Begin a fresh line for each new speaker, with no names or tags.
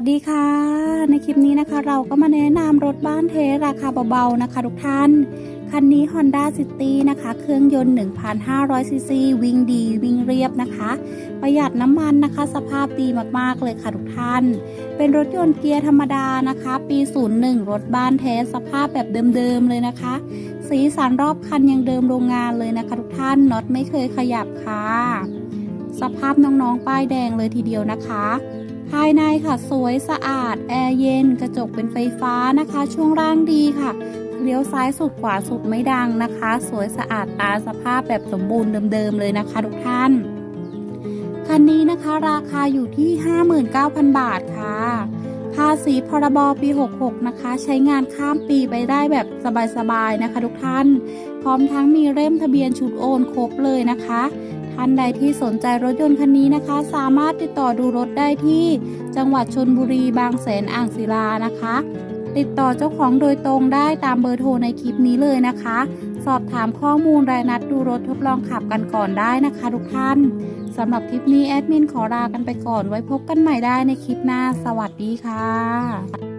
สวัสดีค่ะ ในคลิปนี้นะคะเราก็มาแนะนำรถบ้านเทสราคาเบาๆนะคะทุกท่าน คันนี้ Honda City นะคะ เครื่องยนต์ 1,500ซีซีวิ่งดีวิ่งเรียบนะคะ ประหยัดน้ำมันนะคะ สภาพดีมากๆเลยค่ะทุกท่าน เป็นรถยนต์เกียร์ธรรมดานะคะ ปี 01 รถบ้านเทสสภาพแบบเดิมๆเลยนะคะ สีสันรอบคันยังเดิมโรงงานเลยนะคะทุกท่านน็อตไม่เคยขยับค่ะ สภาพน้องๆป้ายแดงเลยทีเดียวนะคะ ภายในค่ะสวยสะอาด แอร์เย็น กระจกเป็นไฟฟ้านะคะ ช่วงล่างดีค่ะเลี้ยวซ้ายสุดขวาสุดไม่ดังนะคะ สวยสะอาดตาสภาพแบบสมบูรณ์เดิมๆเลยนะคะ ทุกท่าน คันนี้นะคะราคาอยู่ที่ 59,000 บาทค่ะ ภาษีพรบปี 66 นะคะ ใช้งานข้ามปีไปได้แบบสบายๆนะคะ ทุกท่าน พร้อมทั้งมีเล่มทะเบียนชุดโอนครบเลยนะคะ ท่านใดที่สนใจรถยนต์คันนี้นะคะ สามารถติดต่อดูรถได้ที่จังหวัดชนบุรีบางแสนอ่างศิลานะคะ ติดต่อเจ้าของโดยตรงได้ตามเบอร์โทรในคลิปนี้เลยนะคะ สอบถามข้อมูลรายนัดดูรถทดลองขับกันก่อนได้นะคะทุกท่านสำหรับคลิปนี้แอดมินขอลากันไปก่อนไว้พบกันใหม่ได้ในคลิปหน้า สวัสดีค่ะ